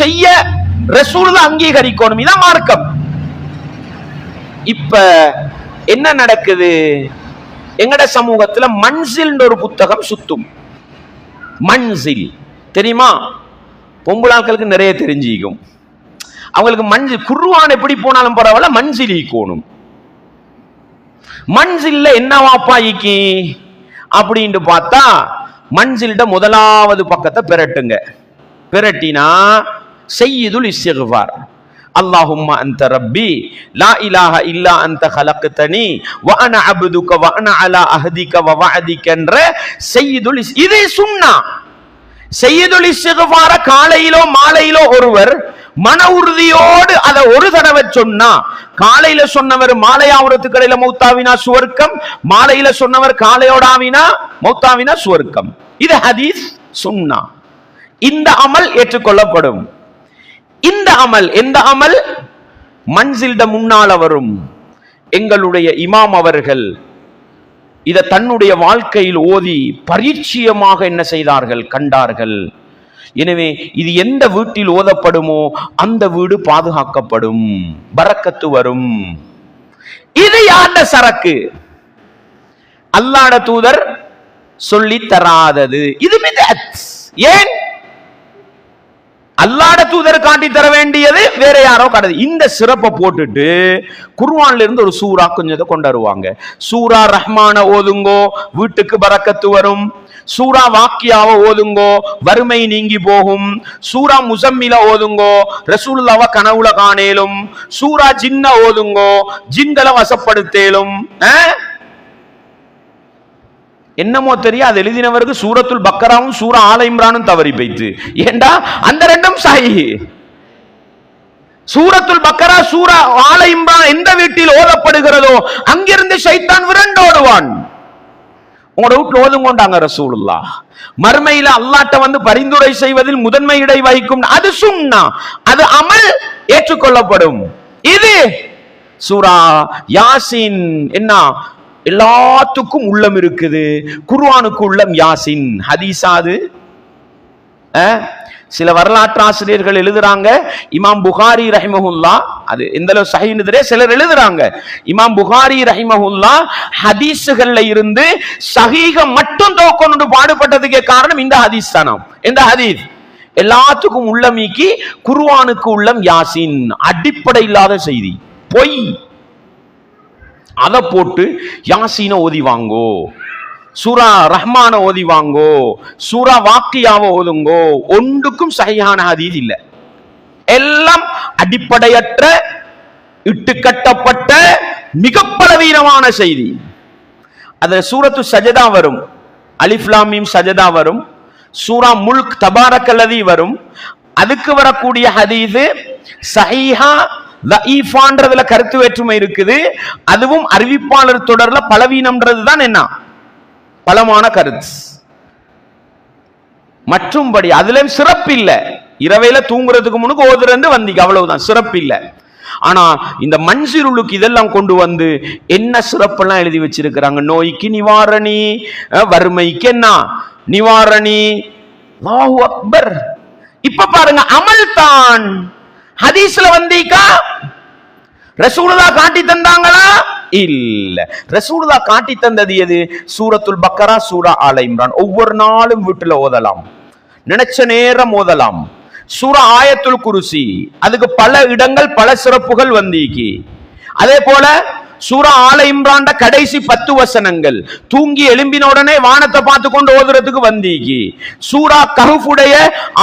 செய்ய ரசூல் அங்கீகரிக்கணும். இதான் மார்க்கம். இப்ப என்ன நடக்குது? எங்கட சமூகத்துல மன்சில் ஒரு புத்தகம் சுத்தும். மன்சில். தெரியுமா? பொம்பளாக்களுக்கு நிறைய தெரிஞ்சிக்கும். அவங்களுக்கு மஞ்சள் குருவான் எப்படி போனாலும் பரவாயில்ல மன்சில் ஈக்கோணும் மன்சில்ல என்ன வாப்பாயிக்கு அப்படின்ட்டு பார்த்தா மஞ்சள்கிட்ட முதலாவது பக்கத்தை பெரட்டுங்க. பெரட்டினா செய்யுதுல் இஸ்திஃபார் அல்லாஹும்மா அந்த ரப்பி லா இலாஹ இல்லா அந்த ஹலக்குத்தனி வன அபுதுக்க வன அலா அஹதிக்க என்ற செய்யுதுல் இதே சுன்னா. செய்யுதுல் இஸ்திஃபார காலையிலோ மாலையிலோ ஒருவர் மன உறுதியோடு அதை ஒரு தடவை சொன்னா காலையில சொன்னவர் மாலையாவரத்து கடையில மௌத்தாவினா சுவர்க்கம் மாலையில சொன்னவர் காலையோடாவினா மௌத்தாவினா சுவர்க்கம். இது ஹதீஸ் சுன்னா. இந்த அமல் ஏற்றுக்கொள்ளப்படும். இந்த அமல் எந்த அமல்? மன்சில்ட முன்னால் வரும். எங்களுடைய இமாம் அவர்கள் இதை தன்னுடைய வாழ்க்கையில் ஓதி பரிச்சயமாக என்ன செய்தார்கள்? கண்டார்கள். எனவே இது எந்த வீட்டில் ஓதப்படுமோ அந்த வீடு பாதுகாக்கப்படும். பறக்கத்து வரும். இது யார்ட சரக்கு? அல்லாட தூதர் சொல்லி தராதது. இது ஏன்? அல்லாட தூதர் காட்டி தர வேண்டியது வேற யாரோ கடது இந்த சிறப்பை போட்டுட்டு குர்வான்ல இருந்து ஒரு சூரா கொஞ்சத்தை கொண்டு வருவாங்க. சூரா ரஹ்மான ஓதுங்கோ வீட்டுக்கு பறக்கத்து வரும். சூரா வாக்கியாவ ஓதுங்கோ வறுமை நீங்கி போகும். சூரா முசம்மில ஓதுங்கோ ரசூல்லாவ கனவுல காணேலும். சூரா ஜின்ன ஓதுங்கோ ஜிந்தல வசப்படுத்தேலும். ஆ? என்னமோ தெரியும் அது எழுதினவருக்கு சூரத்துல் பக்கராவும் சூரா ஆல இம்ரானும் தவறி போயிட்டு ஏண்டா? அந்த ரெண்டும் சாயி. சூரத்துல் பக்கரா சூரா ஆல இம்ரான் எந்த வீட்டில் ஓதப்படுகிறதோ அங்கிருந்து ஷைத்தான் விரண்டோடுவான் உங்களோட வீட்டுல ஓதுங்கொண்டாங்க ரசூலுல்லா. மர்மையில அல்லாட்ட வந்து பரிந்துரை செய்வதில் முதன்மை இடை வகிக்கும் அது சுண்ணா அது அமல் ஏற்றுக்கொள்ளப்படும். இது சூரா யாசின் என்ன? எல்லாத்துக்கும் உள்ளம் இருக்குது. குர்வானுக்கு உள்ளம் யாசின். ஹதீசாது சில வரலாற்று ஆசிரியர்கள் எழுதுறாங்க. இமாம் புகாரி ரஹிமஹுல்லா அது எந்த அளவு சஹீன்னு சிலர் எழுதுறாங்க. இமாம் புகாரி ரஹிமஹுல்லா ஹதீஸுகள்ல இருந்து சஹீக மட்டும் தோக்கொண்டு பாடுபட்டதுக்கே காரணம் இந்த ஹதீஸ் தானாம் எந்த ஹதீஸ்? எல்லாத்துக்கும் உள்ளமீக்கி குர்வானுக்கு உள்ளம் யாசின். அடிப்படை இல்லாத செய்தி. பொய். அதை போட்டு யாசினை ஓதி வாங்கோ. சூரா ரஹ்மான ஓதி வாங்கோ. சூரா வாக்கியாவை ஓதுங்கோ. ஒன்றுக்கும் சரியான ஹதீஸ் இல்லை. எல்லாம் அடிப்படையற்ற இட்டுக்கட்டப்பட்ட மிக பலவீனமான செய்தி. அதுல சூரத்து சஜதா வரும். அலிஃப்லாமீம் சஜதா வரும். சூரா முல்க் தபாரக்கல்லதி வரும். அதுக்கு வரக்கூடிய ஹதீது சஹிஹா லஈஃபான்றதுல கருத்து வேற்றுமை இருக்குது. அதுவும் அறிவிப்பாளர் தொடர்ல பலவீனம்ன்றது தான் என்ன? பலமான கருத்து. மற்றும்படி அதுல சிறப்பு இல்லை. இரவையில தூங்குறதுக்கு முன்னுக்கு ஓதுறந்து வந்தீங்க. அவ்வளவுதான். சிறப்பு இல்லை. ஆனா இந்த மண்சிருளுக்கு இதெல்லாம் கொண்டு வந்து என்ன சிறப்பெல்லாம் எழுதி வச்சிருக்கிறாங்க? நோய்க்கு நிவாரணி வறுமைக்கு என்ன? நிவாரணி. அக்பர். இப்ப பாருங்க அமல் தான் ஹதீஸ்ல வந்தீக்கா? ரசூலுதா காட்டி தந்தாங்களா? இல்ல. ரசூலுதா காட்டி தந்தது எது? சூரத்துல் பக்கரா சூரா ஆல இம்ரான். ஒவ்வொரு நாளும் வீட்டுல ஓதலாம். நினைச்ச நேரம் ஓதலாம். சூரா ஆயத்துல் குருசி. அதுக்கு பல இடங்கள் பல சிறப்புகள் வந்தீக்கி. அதே போல சூரா ஆல இம்ராண்ட கடைசி பத்து வசனங்கள். தூங்கி எழும்பின உடனே வானத்தை பார்த்து கொண்டு ஓதுறதுக்கு வந்தீக்கி சூரா கஹுடைய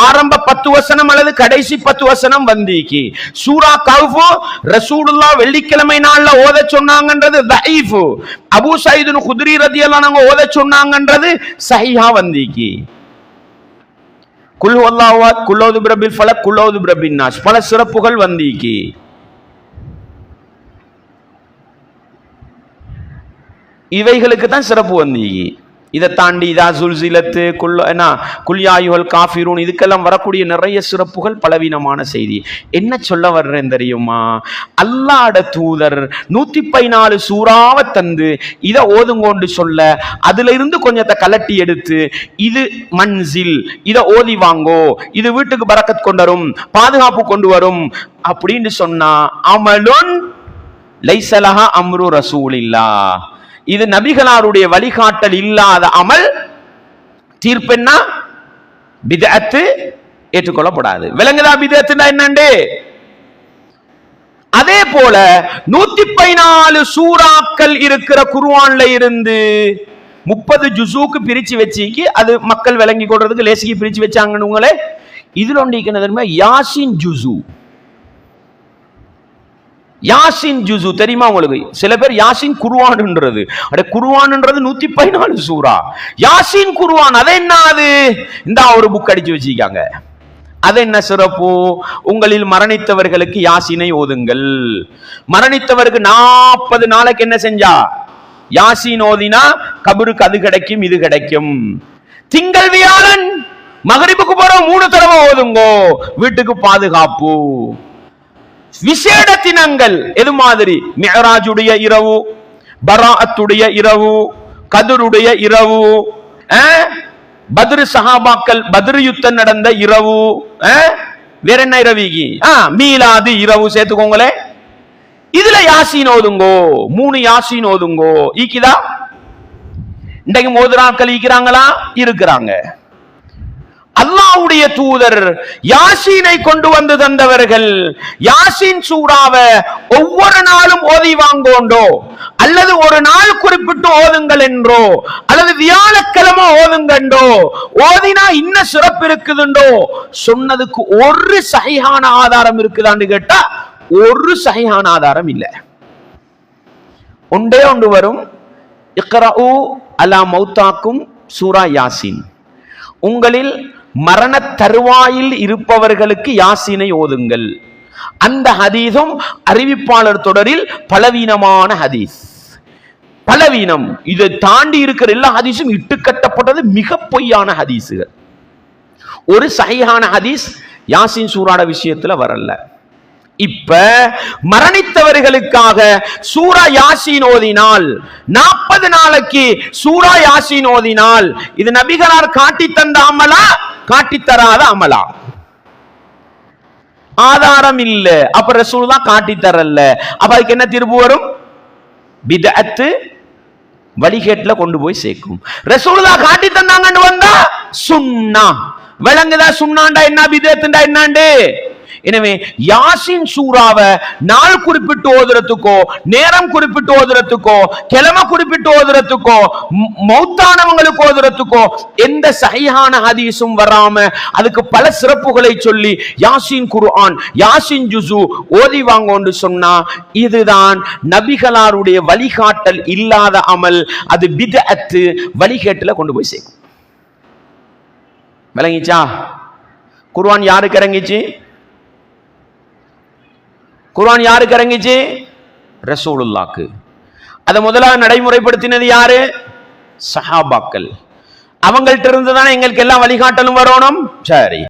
ஆரம்ப பத்து வசனம் அல்லது கடைசி பத்து வசனம் வந்தீக்கி சூரா கஹு ரசூலுல்லா வெள்ளிக்கிழமை நாள்ல ஓத சொன்னாங்கன்றது தஹீஃபு. அபு சயீதுன் குதிரி ரதியெல்லாம் நாங்க ஓத சொன்னாங்கன்றது சஹீஹா வந்தீக்கி குல் வல்லாஹ் குல்லோது பிரபில் ஃபலக் குல்லோது பிரபின் நாஸ். பல சிறப்புகள் வந்தீக்கி இவைகளுக்கு தான் சிறப்பு வந்தீங்க இதை தாண்டி இதா சுல்சிலத்து குல் என்ன குல்யாயுகள் காஃபிரூன் இதுக்கெல்லாம் வரக்கூடிய நிறைய சிறப்புகள் பலவீனமான செய்தி. என்ன சொல்ல வர்றேன் தெரியுமா? அல்லாட தூதர் நூற்றி பதினாலு சூறாவை தந்து இதை ஓதுங்கோண்டு சொல்ல அதுல இருந்து கொஞ்சத்தை கலட்டி எடுத்து இது மன்சில் இதை ஓதி வாங்கோ இது வீட்டுக்கு பறக்கத் கொண்டு வரும் பாதுகாப்பு கொண்டு வரும் அப்படின்னு சொன்னா அமலுன் லைசலஹா அம்ரு ரசூலில்லா இது நபிகளாருடைய வழிகாட்டல் இல்லாத அமல் தீர்ப்பென்னா விதத்து ஏற்றுக்கொள்ளப்படாது. விலங்குதா பிதத்துனா என்னண்டு? அதே போல நூத்தி பதினாலு சூறாக்கள் இருக்கிற குருவான்ல இருந்து முப்பது ஜுசூக்கு பிரிச்சு வச்சிக்கு அது மக்கள் விளங்கி கொடுறதுக்கு லேசிக்கு பிரிச்சு வச்சாங்கன்னு உங்களே இதுல ஒன்று யாசின் ஜுசு யாசின் ஜுசு தெரியுமா உங்களுக்கு? சில பேர் யாசின் குருவான்ன்றது அட குருவான்ன்றது நூத்தி பதினாலு சூறா. யாசின் குருவான் அது என்ன அது? இந்த ஒரு புக் அடிச்சு வச்சிருக்காங்க. அது என்ன சிறப்பு? உங்களில் மரணித்தவர்களுக்கு யாசினை ஓதுங்கள். மரணித்தவருக்கு நாற்பது நாளைக்கு என்ன செஞ்சா? யாசின் ஓதினா கபருக்கு அது கிடைக்கும் இது கிடைக்கும். திங்கள் வியாழன் மகரிப்புக்கு போற மூணு தடவை ஓதுங்கோ. வீட்டுக்கு பாதுகாப்பு. விசேட தினங்கள் எது மாதிரி? மெஹராஜுடைய இரவு பராத்துடைய இரவு கதருடைய இரவு பத்ரு சஹாபாக்கள் பத்ரு யுத்தம் நடந்த இரவு வேற என்ன இரவிகி மீலாது இரவு சேர்த்துக்கோங்களே. இதுல யாசீன் ஓதுங்கோ? மூணு யாசீன் ஓதுங்கோ? ஈக்கிதா? இன்றைக்கு மோதிராக்கள் ஈக்கிறாங்களா? இருக்கிறாங்க. அல்லாஹ்வுடைய தூதர் யாசீனை கொண்டு வந்து தந்தவர்கள் யாசீன் சூறாவை ஒவ்வொரு நாளும் ஓதி வாங்கோண்டோ? அல்லது ஒரு நாள் குறிப்பிட்டு ஓதுங்கள் என்றோ? அல்லது வியாழக்கிழமை ஓதுங்கண்டோ ஓதினா இன்ன சிறப்பு இருக்குதுண்டோ சொன்னதுக்கு ஒரு சகையான ஆதாரம் இருக்குதான்னு கேட்டா ஒரு சகையான ஆதாரம் இல்லை. ஒன்றே ஒன்று வரும். இக்கரா அலா மௌத்தாக்கும் சூரா யாசின். உங்களில் மரண தருவாயில் இருப்பவர்களுக்கு யாசினை ஓதுங்கள். அந்த ஹதீஸும் அறிவிப்பாளர் தொடரில் பலவீனமான ஹதீஸ். பலவீனம். இதை தாண்டி இருக்கிற எல்லா ஹதீஸும் இட்டுக்கட்டப்பட்டது மிக பொய்யான ஹதீஸுகள். ஒரு சகையான ஹதீஸ் யாசின் சூராட விஷயத்துல வரல. இப்ப மரணித்தவர்களுக்காக சூரா யாசீன் ஓதினால் நாற்பது நாளைக்கு சூரா யாசின் ஓதினால் இது நபிகளார் காட்டி தந்த அமலா காட்டித்தராத அமலா. ஆதாரம் இல்ல அப்ப ரசூல் தான் காட்டி அப்ப அதுக்கு என்ன திருப்பு வரும்? பிதஅத்து வழிகேட்டுல கொண்டு போய் சேர்க்கும். ரசூலுல்லா காட்டி தந்தாங்கன்னு வந்தா சுண்ணா. விளங்குதா சுண்ணாண்டா என்ன? விதத்துண்டா என்னாண்டு? எனவே யாசின் சூறாவை நாள் குறிப்பிட்டு ஓதுறதுக்கோ நேரம் குறிப்பிட்டு ஓதுறதுக்கோ கிழமை குறிப்பிட்டு ஓதுறதுக்கோ மௌத்தானவங்களுக்கு ஓதுறதுக்கோ எந்த சகையான ஹதீஸும் வராம அதுக்கு பல சிறப்புகளை சொல்லி யாசின் குர்ஆன் யாசின் ஜுசு ஓதி வாங்கோன்னு சொன்னா இதுதான் நபிகளாருடைய வழிகாட்டல் இல்லாத அமல். அது பிதத்து வழிகேட்டில் கொண்டு போய் சேர்க்கும். விளங்கிச்சா? குர்வான் யாருக்கு இறங்கிச்சு? குர்ஆன் யாருக்கு இறங்கிச்சு? ரசூலுல்லாக்கு. அதை முதலாக நடைமுறைப்படுத்தினது யாரு? சஹாபாக்கள். அவங்கள்ட்ட இருந்து தானே எங்களுக்கு எல்லாம் வழிகாட்டலும் வரணும்? சரி.